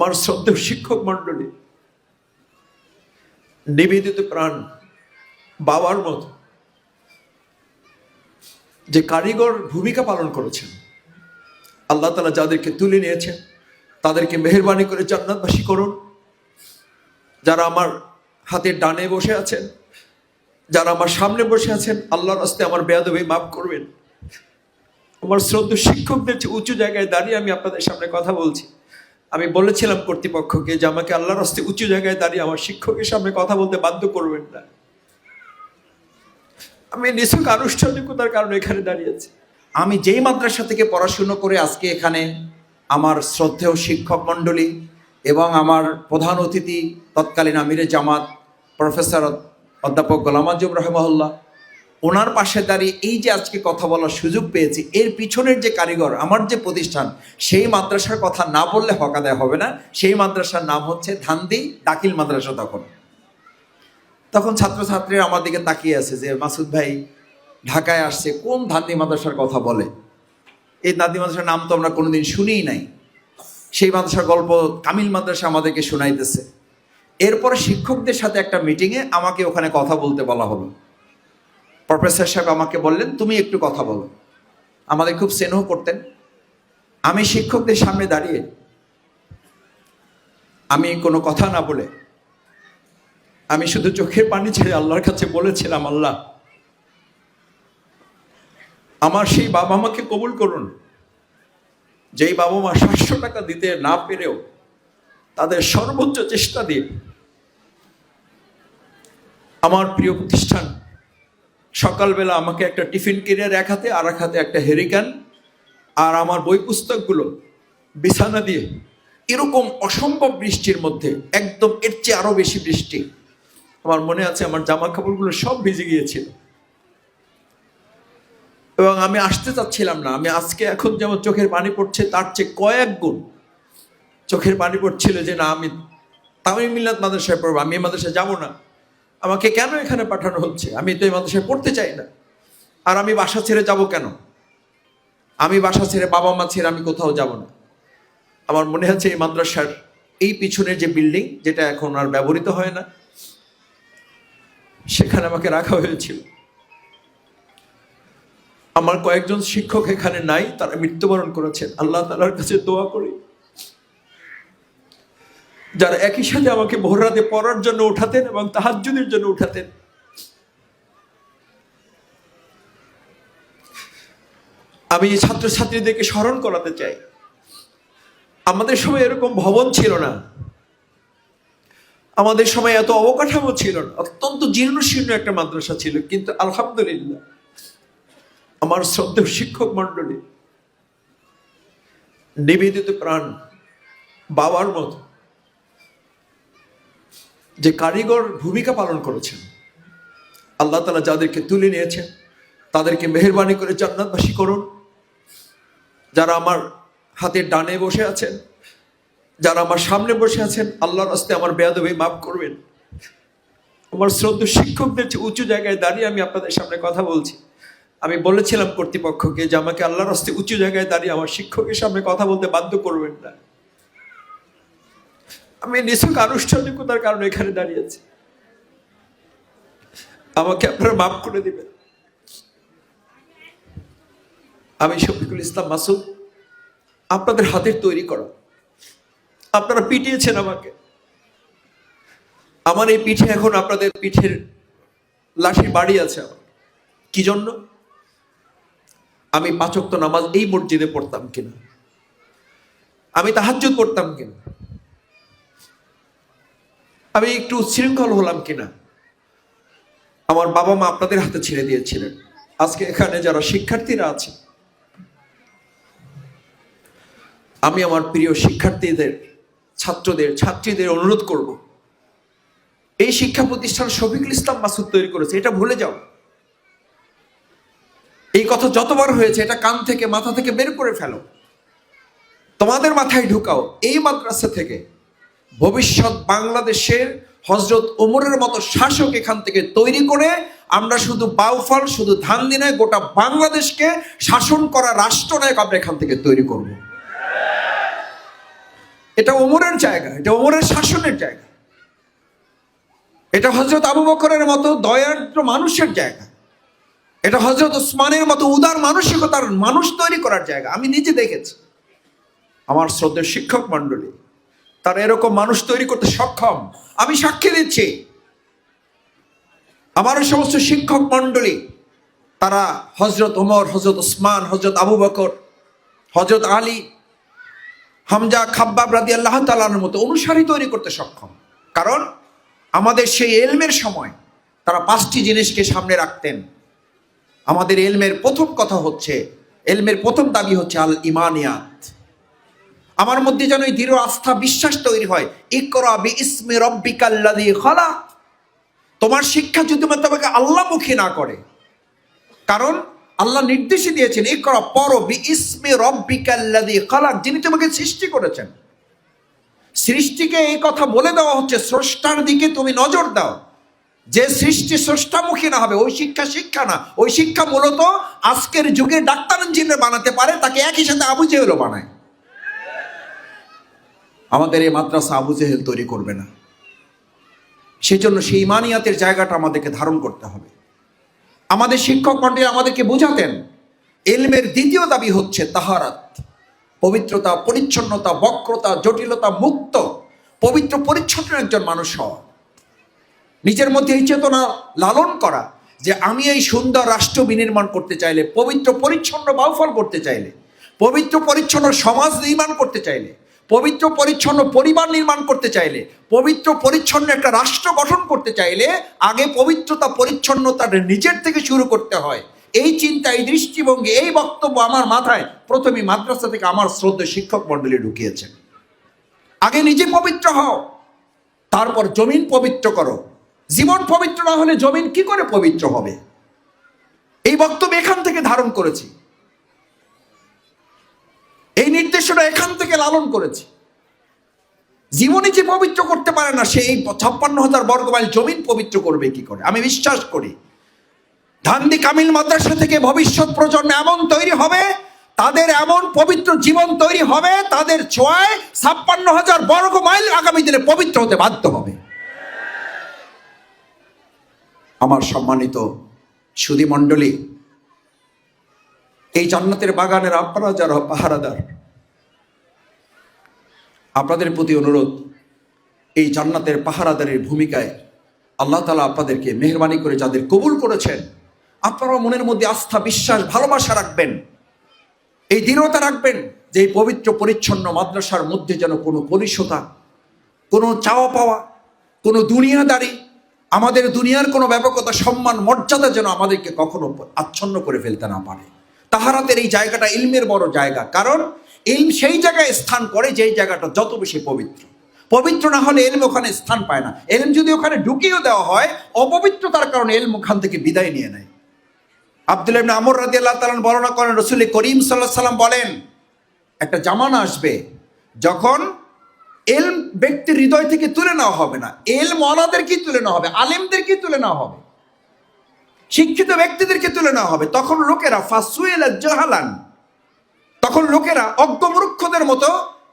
আমার শ্রদ্ধেয় শিক্ষক মণ্ডলী, নিবেদিত প্রাণ বাবার মতো যে কারিগর ভূমিকা পালন করেছেন, আল্লাহ তালা যাদেরকে তুলে নিয়েছেন, তাদেরকে মেহরবানি করে জান্নাতবাসী করুন। যারা আমার হাতের ডানে বসে আছেন, যারা আমার সামনে বসে আছেন, আল্লাহর রাস্তে আমার বেয়াদবি মাফ করবেন। আমার শ্রদ্ধ শিক্ষকদের উঁচু জায়গায় দাঁড়িয়ে আমি আপনাদের সামনে কথা বলছি আমি বলেছিলাম কর্তৃপক্ষকে যে আমাকে আল্লাহর রাস্তে উঁচু জায়গায় দাঁড়িয়ে আমার শিক্ষকের সামনে কথা বলতে বাধ্য করবেন না। আমি নিছক আনুষ্ঠানিকতার কারণে এখানে দাঁড়িয়েছি আমি যেই মাদ্রাসা থেকে পড়াশুনো করে আজকে এখানে আমার শ্রদ্ধেয় শিক্ষক মণ্ডলী এবং আমার প্রধান অতিথি তৎকালীন আমিরে জামাত প্রফেসর অধ্যাপক গোলাম আজম রহমহল্লা ওনার পাশে দাঁড়িয়ে এই যে আজকে কথা বলার সুযোগ পেয়েছি, এর পিছনের যে কারিগর, আমার যে প্রতিষ্ঠান, সেই মাদ্রাসার কথা না বললে হকাদায় হবে না। সেই মাদ্রাসার নাম হচ্ছে ধান্দি দাখিল মাদ্রাসা তখন। তখন ছাত্রছাত্রীরা আমার দিকে তাকিয়ে আছে যে, মাসুদ ভাই ঢাকায় আসছে, কোন ধান্দি মাদ্রাসার কথা বলে? এই ধান্দি মাদ্রাসার নাম তো আমরা কোনোদিন শুনিই নাই। সেই মাদ্রাসার গল্প কামিল মাদ্রাসা আমাদেরকে শোনাইতেছে। এরপর শিক্ষকদের সাথে একটা মিটিংয়ে আমাকে ওখানে কথা বলতে বলা হলো। প্রফেসর সাহেব আমাকে বললেন, তুমি একটু কথা বলো। আমাদের খুব স্নেহ করতেন। আমি শিক্ষকদের সামনে দাঁড়িয়ে আমি কোনো কথা না বলে, আমি শুধু চোখের পানি ছেড়ে আল্লাহর কাছে বলেছিলাম, আল্লাহ, আমার সেই বাবা মাকে কবুল করুন। যেই বাবা মা সাতশো টাকা দিতে না পেরেও তাদের সর্বোচ্চ চেষ্টা দিয়ে আমার প্রিয় প্রতিষ্ঠান সকালবেলা আমাকে একটা টিফিন কেরিয়ার এক হাতে আর এক হাতে একটা হেরিকান, আর আমার বই পুস্তকগুলো বিছানা দিয়ে। এরকম অসম্ভব বৃষ্টির মধ্যে, একদম এর চেয়ে আরও বেশি বৃষ্টি। আমার মনে আছে আমার জামা কাপড়গুলো সব ভিজে গিয়েছিল। এবং আমি আসতে চাচ্ছিলাম না, আমি আজকে এখন যেমন চোখের পানি পড়ছে, তার চেয়ে কয়েক গুণ চোখের পানি পড়ছিল যে না, আমি তামিল মিল্লাত মাদ্রাসায় পড়ব, আমি মাদ্রাসায় যাব না। আমাকে কেন এখানে পাঠানো হচ্ছে? আমি তো এই মাদ্রাসায় পড়তে চাই না। আর আমি বাসা ছেড়ে যাব কেন? আমি বাসা ছেড়ে বাবা মা ছেড়ে আমি কোথাও যাব না। আমার মনে হচ্ছে এই মাদ্রাসার এই পিছনের যে বিল্ডিং, যেটা এখন আর ব্যবহৃত হয় না, সেখানে আমাকে রাখা হয়েছিল। আমার কয়েকজন শিক্ষক এখানে নাই, তারা মৃত্যুবরণ করেছেন। আল্লাহ তালার কাছে দোয়া করি। যারা একই সাথে আমাকে ভোররাতে পড়ার জন্য উঠাতেন এবং তাহাজ্জুদের জন্য উঠাতেন। আমি ছাত্রছাত্রীদেরকে স্মরণ করাতে চাই। আমাদের সময় এরকম ভবন ছিল না। আমাদের সময় এত অবকাঠামো ছিল না। অত্যন্ত জীর্ণ শীর্ণ একটা মাদ্রাসা ছিল, কিন্তু আলহামদুলিল্লাহ আমার শ্রদ্ধেয় শিক্ষক মণ্ডলী, নিবেদিত প্রাণ বাবার মতো যে কারিগর ভূমিকা পালন করেছেন। আল্লাহ তালা যাদেরকে তুলে নিয়েছেন, তাদেরকে মেহরবানি করে জান্নাতবাসী করুন। যারা আমার হাতের ডানে বসে আছেন, যারা আমার সামনে বসে আছেন, আল্লাহর রাস্তে আমার বেয়াদবি মাফ করবেন। আমার শ্রদ্ধ শিক্ষকদের উঁচু জায়গায় দাঁড়িয়ে আমি আপনাদের সামনে কথা বলছি, আমি বলেছিলাম কর্তৃপক্ষকে যে আমাকে আল্লাহর রাস্তে উঁচু জায়গায় দাঁড়িয়ে আমার শিক্ষকের সামনে কথা বলতে বাধ্য করবেন না। আমি নিছক আনুষ্ঠানিকতার কারণে এখানে দাঁড়িয়েছি আমাকে আপনারা মাফ করে দিবেন। আমি শফিকুল ইসলাম মাসুদ, আপনাদের হাতের তৈরি করা। আপনারা পিটিয়েছেন আমাকে। আমার এই পিঠে এখন আপনাদের পিঠের লাঠির বাড়ি আছে আমার। কি জন্য? আমি পাচক্ত নামাজ এই মসজিদে পড়তাম কিনা? আমি তাহাজ্জুদ পড়তাম কিনা? আমি একটু উচ্ছৃঙ্খল হলাম কিনা? আমার বাবা মা আপনাদের হাতে ছেড়ে দিয়েছিলেন। আজকে এখানে যারা শিক্ষার্থীরা আছে, আমি আমার প্রিয় শিক্ষার্থীদের, ছাত্রদের, ছাত্রীদের অনুরোধ করব। এই শিক্ষা প্রতিষ্ঠান শফিকুল ইসলাম মাসুদ তৈরি করেছে, এটা ভুলে যাও। এই কথা যতবার হয়েছে, এটা কান থেকে, মাথা থেকে বের করে ফেলো। তোমাদের মাথায় ঢুকাও, এই মাদ্রাসা থেকে ভবিষ্যৎ বাংলাদেশের হজরত ওমরের মতো শাসক এখান থেকে তৈরি করে আমরা শুধু বাউফল, শুধু ধান দিনায় গোটা বাংলাদেশকে শাসন করা রাষ্ট্রনায়ক আমরা এখান থেকে তৈরি করব। এটা ওমরের জায়গা, এটা ওমরের শাসনের জায়গা। এটা হজরত আবু বকরের মতো দয়ার্দ্র মানুষের জায়গা। এটা হজরত ওসমানের মতো উদার মানসিকতার মানুষ তৈরি করার জায়গা। আমি নিজে দেখেছি। আমার শ্রদ্ধের শিক্ষক মণ্ডলী তারা এরকম মানুষ তৈরি করতে সক্ষম। আমি সাক্ষী দিচ্ছি। আমার সমস্ত শিক্ষক মণ্ডলী, তারা হজরত ওমর হজরত ওসমান হজরত আবু বকর হজরত আলী, হামজা খাব্বাব রাদি আল্লাহ তালার মতো অনুসারী তৈরি করতে সক্ষম। কারণ আমাদের সেই এলমের সময় তারা পাঁচটি জিনিসকে সামনে রাখতেন। আমাদের এলমের প্রথম কথা হচ্ছে, এলমের প্রথম দাবি হচ্ছে আল ইমানিয়াত আমার মধ্যে যেন এই দৃঢ় আস্থা, বিশ্বাস তৈরি হয়। ইকরা বি ইসমে রব্বিকাল্লাযী খালাক। তোমার শিক্ষা যদি তোমাকে আল্লাহমুখী না করে, কারণ আল্লাহ নির্দেশই দিয়েছেন, ইকরা পর বি ইসমে রব্বিকাল্লাযী খালাক, যিনি তোমাকে সৃষ্টি করেছেন। সৃষ্টিকে এই কথা বলে দেওয়া হচ্ছে, স্রষ্টার দিকে তুমি নজর দাও। যে সৃষ্টি স্রষ্টামুখী না হবে, ওই শিক্ষা শিক্ষা না। ওই শিক্ষা মূলত আজকের যুগে ডাক্তার ইঞ্জিনিয়ার বানাতে পারে, তাকে একই সাথে আবু জেহেলও বানায়। আমাদের এই মাদ্রাসা আবু জেহেল তৈরি করবে না। সেই জন্য সেই ইমানিয়াতের জায়গাটা আমাদেরকে ধারণ করতে হবে। আমাদের শিক্ষক মন্ডলী আমাদেরকে বোঝাতেন, এলমের দ্বিতীয় দাবি হচ্ছে তাহারাত। পবিত্রতা, পরিচ্ছন্নতা, বক্রতা, জটিলতা মুক্ত, পবিত্র, পরিচ্ছন্ন একজন মানুষ হওয়া। নিজের মধ্যে এই চেতনা লালন করা যে আমি এই সুন্দর রাষ্ট্র বিনির্মাণ করতে চাইলে, পবিত্র, পরিচ্ছন্ন বাউফল করতে চাইলে, পবিত্র, পরিচ্ছন্ন সমাজ নির্মাণ করতে চাইলে পবিত্র পরিচ্ছন্ন পরিবার নির্মাণ করতে চাইলে, পবিত্র পরিচ্ছন্ন একটা রাষ্ট্র গঠন করতে চাইলে আগে পবিত্রতা, পরিচ্ছন্নতা নিজের থেকে শুরু করতে হয়। এই চিন্তা এই দৃষ্টিভঙ্গি, এই বক্তব্য আমার মাথায় প্রথমে মাদ্রাসা থেকে আমার শ্রদ্ধা শিক্ষক মণ্ডলী ঢুকিয়েছেন আগে নিজে পবিত্র হও, তারপর জমিন পবিত্র করো। জীবন পবিত্র না হলে জমিন কি করে পবিত্র হবে? এই বক্তব্য এখান থেকে ধারণ করেছি। এই নির্দেশনা এখান থেকে লালন করেছি। জীবনে যে পবিত্র করতে পারে না সেই ছাপ্পান্ন হাজার বর্গ মাইল জমিন পবিত্র করবে কি করে? আমি বিশ্বাস করি ধান্দি কামিল মাদ্রাসা থেকে ভবিষ্যৎ প্রজন্ম এমন তৈরি হবে, তাদের এমন পবিত্র জীবন তৈরি হবে, তাদের ছোঁয়ায় ছাপ্পান্ন হাজার বর্গ মাইল আগামী দিনে পবিত্র হতে বাধ্য হবে। আমার সম্মানিত সুধী মণ্ডলী এই জান্নাতের বাগানের আপনারা যারা পাহারাদার। আপনাদের প্রতি অনুরোধ, এই জান্নাতের পাহারাদারের ভূমিকায় আল্লাহ তালা আপনাদেরকে মেহরবানি করে যাদের কবুল করেছেন আপনারা মনের মধ্যে আস্থা, বিশ্বাস, ভালোবাসা রাখবেন। এই দৃঢ়তা রাখবেন যে এই পবিত্র, পরিচ্ছন্ন মাদ্রাসার মধ্যে যেন কোনো কলিশতা কোনো চাওয়া পাওয়া, কোনো দুনিয়াদারি, আমাদের দুনিয়ার কোনো ব্যাপকতা, সম্মান, মর্যাদা যেন আমাদেরকে কখনো আচ্ছন্ন করে ফেলতে না পারে। তাহারাতের এই জায়গাটা ইলমের বড় জায়গা। কারণ ইলম সেই জায়গায় স্থান করে যেই জায়গাটা যত বেশি পবিত্র। পবিত্র না হলে এলম ওখানে স্থান পায় না। এলম যদি ওখানে ঢুকিয়েও দেওয়া হয় অপবিত্রতার কারণে এলম ওখান থেকে বিদায় নিয়ে নেয়। আব্দুল ইবনে আমর রাদি আল্লাহ তালান বর্ণনা করেন, রসুল করিম সাল্লাহ সাল্লাম বলেন, একটা জামানা আসবে, যখন এলম ব্যক্তির হৃদয় থেকে তুলে নেওয়া হবে না। এলম অনাদেরকেই তুলে নেওয়া হবে, আলেমদেরকেই তুলে নেওয়া হবে। শিক্ষিত ব্যক্তিদেরকে তুলে নেওয়া হবে। তখন লোকেরা ফাসুয়েল জাহালান। তখন লোকেরা অজ্ঞমূর্খদের মতো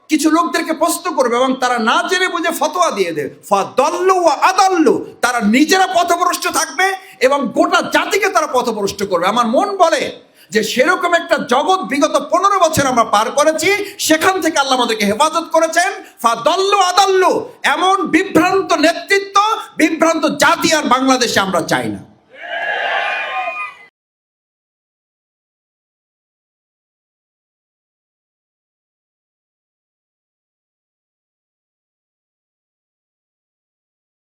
কিছু লোকদেরকে প্রশ্ন করবে এবং তারা না জেনে বুঝে ফতোয়া দিয়ে দেবে। দল্লু আদাল্লু। তারা নিজেরা পথভ্রষ্ট থাকবে এবং গোটা জাতিকে তারা পথভ্রষ্ট করবে। আমার মন বলে যে সেরকম একটা জগৎ বিগত পনেরো বছর আমরা পার করেছি, সেখান থেকে আল্লাহ আমাদেরকে হেফাজত করেছেন। ফা দল্লু আদাল্লু। এমন বিভ্রান্ত নেতৃত্ব, বিভ্রান্ত জাতি আর বাংলাদেশে আমরা চাই না।